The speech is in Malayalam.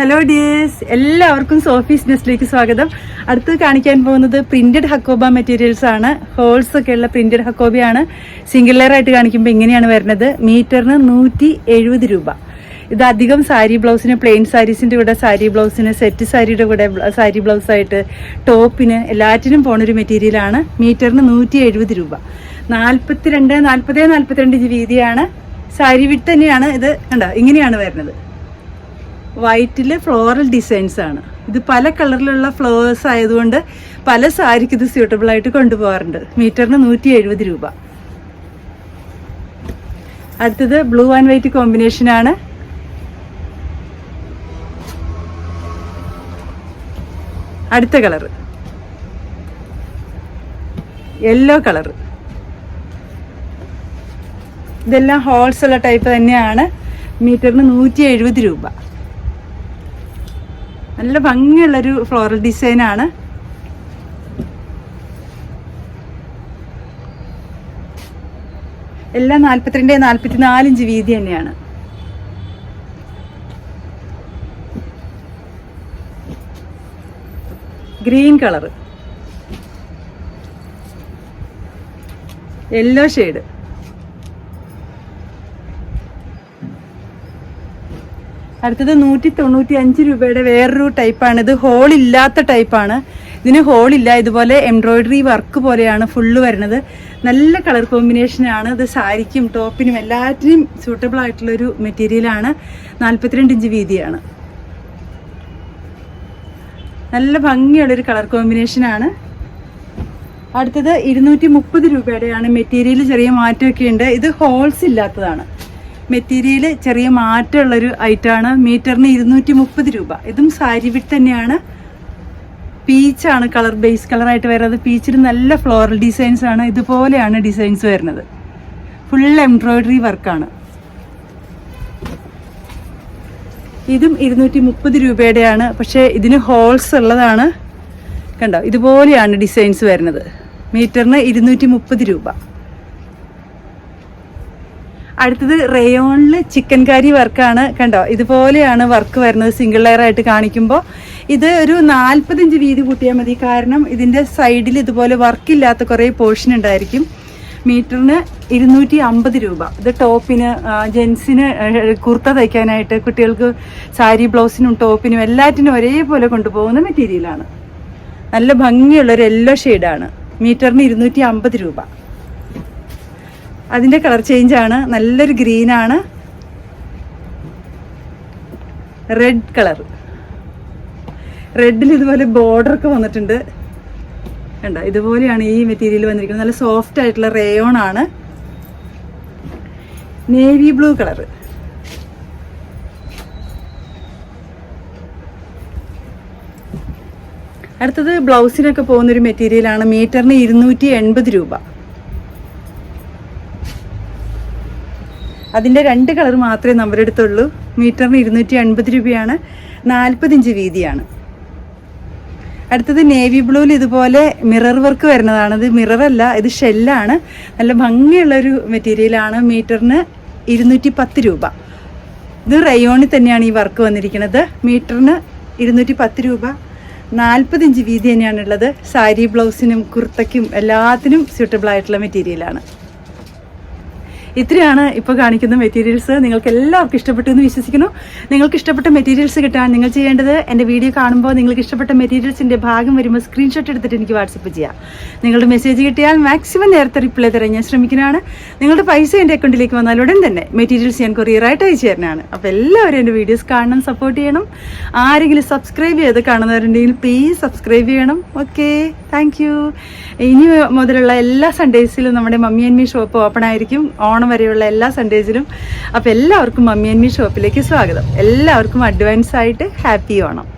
ഹലോ ഡിയേഴ്സ് എല്ലാവർക്കും സോഫീസ് നെസ്റ്റിലേക്ക് സ്വാഗതം. അടുത്ത് കാണിക്കാൻ പോകുന്നത് പ്രിന്റഡ് ഹക്കോബ മെറ്റീരിയൽസ് ആണ്. ഹോൾസ് ഒക്കെ ഉള്ള പ്രിന്റഡ് ഹക്കോബയാണ് സിംഗിൾ ലെയർ ആയിട്ട് കാണിക്കുമ്പോൾ ഇങ്ങനെയാണ് വരുന്നത്. മീറ്ററിന് നൂറ്റി എഴുപത് രൂപ. ഇത് അധികം സാരി ബ്ലൗസിന് പ്ലെയിൻ സാരീസിന്റെ കൂടെ സാരി ബ്ലൗസിന് സെറ്റ് സാരിയുടെ കൂടെ സാരി ബ്ലൗസ് ആയിട്ട് ടോപ്പിന് എല്ലാറ്റിനും പോണൊരു മെറ്റീരിയലാണ് മീറ്ററിന് നൂറ്റി എഴുപത് രൂപ. നാൽപ്പത്തിരണ്ട് നാൽപ്പത് നാൽപ്പത്തിരണ്ട് വീതിയാണ്. സാരി വിട്ട് തന്നെയാണ് ഇത്. കണ്ടോ? ഇങ്ങനെയാണ് വരുന്നത്. വൈറ്റിൽ ഫ്ലോറൽ ഡിസൈൻസ് ആണ്. ഇത് പല കളറിലുള്ള ഫ്ലവേഴ്സ് ആയതുകൊണ്ട് പല സാരിക്ക് ഇത് സ്യൂട്ടബിൾ ആയിട്ട് കൊണ്ടുപോകാറുണ്ട്. മീറ്ററിന് നൂറ്റി എഴുപത് രൂപ. അടുത്തത് ബ്ലൂ ആൻഡ് വൈറ്റ് കോമ്പിനേഷൻ ആണ്. അടുത്ത കളർ. Yellow colour. ഇതെല്ലാം ഹോൾസ് ഉള്ള ടൈപ്പ് തന്നെയാണ്. മീറ്ററിന് നൂറ്റി എഴുപത് രൂപ. നല്ല ഭംഗിയുള്ളൊരു ഫ്ലോറൽ ഡിസൈനാണ് എല്ലാം നാൽപ്പത്തിരണ്ട് നാൽപ്പത്തി നാലിഞ്ച് വീതി തന്നെയാണ്. Green colour yellow shade. അടുത്തത് നൂറ്റി തൊണ്ണൂറ്റി അഞ്ച് രൂപയുടെ വേറൊരു ടൈപ്പാണ്. ഇത് ഹോൾ ഇല്ലാത്ത ടൈപ്പാണ്. ഇതിന് ഹോൾ ഇല്ല. ഇതുപോലെ എംബ്രോയിഡറി വർക്ക് പോലെയാണ് ഫുള്ള് വരുന്നത്. നല്ല കളർ കോമ്പിനേഷനാണ് ഇത് സാരിക്കും ടോപ്പിനും എല്ലാറ്റിനും സൂട്ടബിൾ ആയിട്ടുള്ളൊരു മെറ്റീരിയലാണ് നാൽപ്പത്തിരണ്ട് ഇഞ്ച് വീതിയാണ്. നല്ല ഭംഗിയുള്ളൊരു കളർ കോമ്പിനേഷനാണ് അടുത്തത് ഇരുന്നൂറ്റി മുപ്പത് രൂപയുടെയാണ് മെറ്റീരിയൽ ചെറിയ മാറ്റമൊക്കെ ഉണ്ട്. ഇത് ഹോൾസ് ഇല്ലാത്തതാണ്. മെറ്റീരിയൽ ചെറിയ മാറ്റമുള്ളൊരു ഐറ്റമാണ്. മീറ്ററിന് ഇരുന്നൂറ്റി മുപ്പത് രൂപ. ഇതും സാരി വിട്ട് തന്നെയാണ്. പീച്ചാണ് കളർ ബേസ് കളറായിട്ട് വരുന്നത്. പീച്ചിൽ നല്ല ഫ്ലോറൽ ഡിസൈൻസ് ആണ്. ഇതുപോലെയാണ് ഡിസൈൻസ് വരുന്നത്. ഫുൾ എംബ്രോയ്ഡറി വർക്കാണ് ഇതും ഇരുന്നൂറ്റി മുപ്പത് രൂപയുടെയാണ്. പക്ഷേ ഇതിന് ഹോൾസ് ഉള്ളതാണ്. കണ്ടോ? ഇതുപോലെയാണ് ഡിസൈൻസ് വരുന്നത്. മീറ്ററിന് ഇരുന്നൂറ്റി മുപ്പത് രൂപ. അടുത്തത് റേയോണിൽ ചിക്കൻ കാരി വർക്കാണ്. കണ്ടോ? ഇതുപോലെയാണ് വർക്ക് വരുന്നത്. സിംഗിൾ ലെയർ ആയിട്ട് കാണിക്കുമ്പോൾ ഇത് ഒരു നാൽപ്പത്തഞ്ച് വീതി കൂട്ടിയാൽ മതി. കാരണം ഇതിന്റെ സൈഡിൽ ഇതുപോലെ വർക്കില്ലാത്ത കുറേ പോർഷൻ ഉണ്ടായിരിക്കും. മീറ്ററിന് ഇരുന്നൂറ്റി അമ്പത് രൂപ. ഇത് ടോപ്പിന് ജെൻസിന് കുർത്ത തയ്ക്കാനായിട്ട് കുട്ടികൾക്ക് സാരി ബ്ലൗസിനും ടോപ്പിനും എല്ലാറ്റിനും ഒരേപോലെ കൊണ്ടുപോകുന്ന മെറ്റീരിയലാണ് നല്ല ഭംഗിയുള്ളൊരു യെല്ലോ ഷെയ്ഡാണ് മീറ്ററിന് ഇരുന്നൂറ്റി അമ്പത് രൂപ. അതിന്റെ കളർ ചേഞ്ച് ആണ്. നല്ലൊരു ഗ്രീൻ ആണ്. Red colour. റെഡിൽ ഇതുപോലെ ബോർഡർ ഒക്കെ വന്നിട്ടുണ്ട്. കണ്ടോ? ഇതുപോലെയാണ് ഈ മെറ്റീരിയൽ വന്നിരിക്കുന്നത്. നല്ല സോഫ്റ്റ് ആയിട്ടുള്ള റേയോൺ ആണ്. Navy blue colour. അടുത്തത് ബ്ലൗസിനൊക്കെ പോകുന്നൊരു മെറ്റീരിയലാണ് മീറ്ററിന് ഇരുന്നൂറ്റി എൺപത് രൂപ. അതിന്റെ രണ്ട് കളർ മാത്രമേ നമ്മുടെ അടുത്തുള്ളൂ. മീറ്ററിന് ഇരുന്നൂറ്റി അൻപത് രൂപയാണ്. നാൽപ്പത് ഇഞ്ച് വീതിയാണ്. അടുത്തത് നേവി ബ്ലൂവിൽ ഇതുപോലെ മിറർ വർക്ക് വരുന്നതാണ്. ഇത് മിററല്ല ഇത് ഷെല്ലാണ്. നല്ല ഭംഗിയുള്ളൊരു മെറ്റീരിയലാണ് മീറ്ററിന് ഇരുന്നൂറ്റി പത്ത് രൂപ. ഇത് റയോണിൽ തന്നെയാണ് ഈ വർക്ക് വന്നിരിക്കുന്നത്. മീറ്ററിന് ഇരുന്നൂറ്റി പത്ത് രൂപ. നാൽപ്പത് ഇഞ്ച് വീതി തന്നെയാണുള്ളത്. സാരി ബ്ലൗസിനും കുർത്തയ്ക്കും എല്ലാത്തിനും സ്യൂട്ടബിൾ ആയിട്ടുള്ള മെറ്റീരിയലാണ് ഇത്രയാണ് ഇപ്പോൾ കാണിക്കുന്ന മെറ്റീരിയൽസ് നിങ്ങൾക്ക് എല്ലാവർക്കും ഇഷ്ടപ്പെട്ടു എന്ന് വിശ്വസിക്കുന്നു. നിങ്ങൾക്ക് ഇഷ്ടപ്പെട്ട മെറ്റീരിയൽസ് കിട്ടാൻ നിങ്ങൾ ചെയ്യേണ്ടത് എന്റെ വീഡിയോ കാണുമ്പോൾ നിങ്ങൾക്ക് ഇഷ്ടപ്പെട്ട മെറ്റീരിയൽസിന്റെ ഭാഗം വരുമ്പോൾ സ്ക്രീൻഷോട്ട് എടുത്തിട്ട് എനിക്ക് വാട്സപ്പ് ചെയ്യാം. നിങ്ങളുടെ മെസ്സേജ് കിട്ടിയാൽ മാക്സിമം നേരത്തെ റിപ്ലൈ തരാൻ ഞാൻ ശ്രമിക്കുന്നതാണ്. നിങ്ങളുടെ പൈസ എന്റെ അക്കൗണ്ടിലേക്ക് വന്നാൽ ഉടൻ തന്നെ മെറ്റീരിയൽസ് ഞാൻ കൊറിയറായിട്ട് അയച്ചു തരുന്നതാണ്. അപ്പോൾ എല്ലാവരും എന്റെ വീഡിയോസ് കാണണം സപ്പോർട്ട് ചെയ്യണം. ആരെങ്കിലും സബ്സ്ക്രൈബ് ചെയ്ത് കാണുന്നവരുണ്ടെങ്കിൽ പ്ലീസ് സബ്സ്ക്രൈബ് ചെയ്യണം. ഓക്കെ താങ്ക് ഇനി മുതലുള്ള എല്ലാ സൺഡേസിലും നമ്മുടെ mummy and me shop open ആയിരിക്കും. ഓണം വരെയുള്ള എല്ലാ സൺഡേസിലും അപ്പോൾ എല്ലാവർക്കും മമ്മി ആൻഡ് ഷോപ്പിലേക്ക് സ്വാഗതം. എല്ലാവർക്കും അഡ്വാൻസ് ആയിട്ട് ഹാപ്പി ഓണം